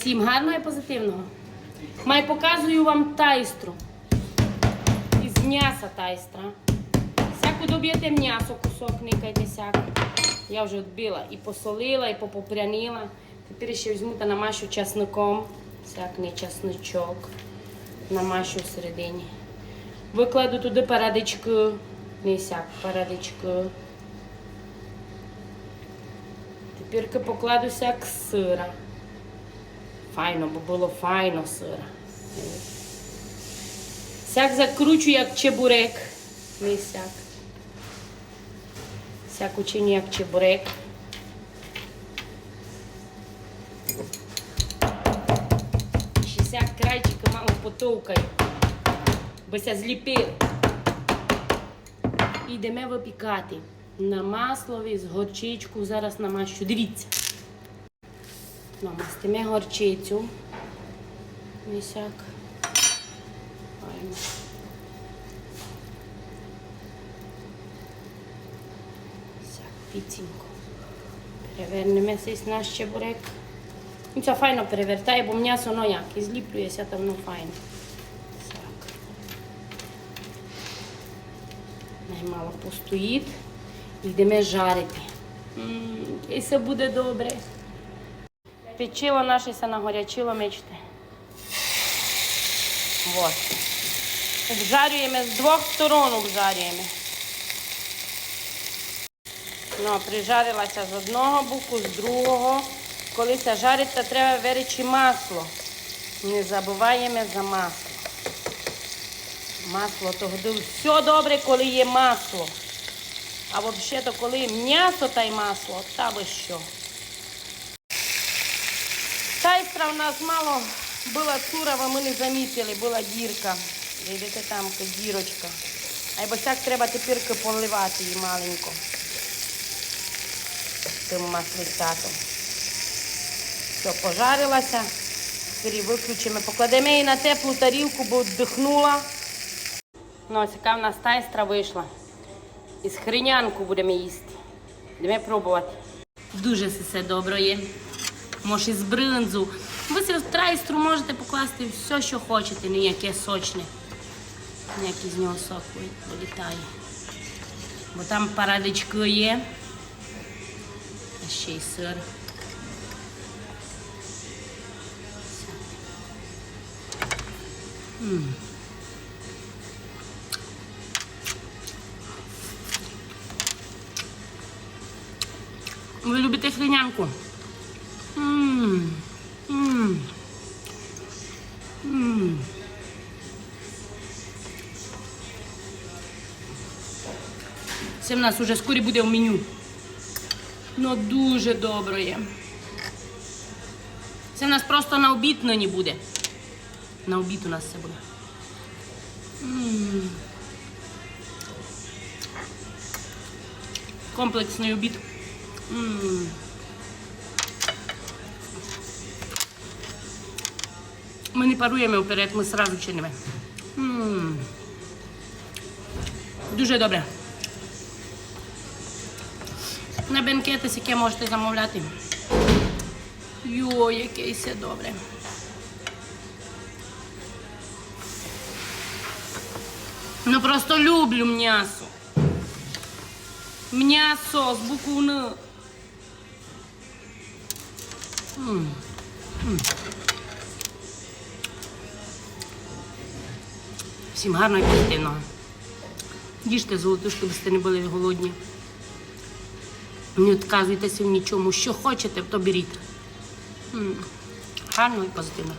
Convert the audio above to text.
Всім гарного і позитивного. Май показую вам тайстру. Із м'яса тайстра. Всяку доб'єте м'ясо, кусок никайте сяк. Я вже відбила і посолила, і попопрянила. Тепер ще візьму та намашу часником. Всякний часничок. Намашу всередині. Викладу туди парадички. Не сяк, парадички. Тепер покладу сяк сира. Файно, бо було файно сира. Сяк закручу, як чебурек. Не сяк. Сяк учиню, як чебурек. Ще сяк крайчики мало потовкаю, бо ся зліпили. І йдемо випікати. На маслові з горчичку зараз намащу. Дивіться. Намастимо горчицю. Місяк. Файно. Сяк, піцінько. Перевернемо цей наш чебурек. Ну, це файно перевертає, бо м'ясо ну як, і зліплюється там ну файно. Так. Наймало постоїть. Йдемо жарити. І все буде добре. Печиво наше се нагорячило, мечте. Вот. Обжарюємо з двох сторон обжарюємо. Ну, прижарилася з одного боку, з другого. Коли це жариться, треба вирічі масло. Не забуваємо за масло. Масло то все добре, коли є масло. А взагалі, то коли м'ясо та й масло, та ви що. Тайстра у нас мало була цурова, ми не замітили, була дірка. Видите, там дірочка. А бо так треба тепер поливати її маленько. Тим маслицятом. Все, пожарилася. Тепер виключимо, покладемо її на теплу тарілку, бо вдихнула. Ну, ось яка в нас тайстра вийшла. Із хринянку будемо їсти. Будемо пробувати. Дуже все добре є. Може з бринзу. Ви в трайстру можете покласти все, що хочете, ніяке сочне. Ніякий з нього сок вилітає. Бо там парадички є. А ще й сир. М. Ви любите хринянку? Мм. Мм. Мм. Це в нас уже скорі буде в меню. Ну дуже добре. Це в нас просто на обід нині буде. На обід у нас це буде. Комплексний обід. М. Ми не паруємо вперед, ми одразу чинимо. М. Дуже добре. На бенкети яке можете замовляти. Йо, яке все добре. Ну просто люблю м'ясо. М'ясо з букву. Всім гарного і позитивного. Їжте золотушки, щоб ви не були голодні. Не відказуйтеся в нічому. Що хочете, то беріть. М. Гарного і позитивного.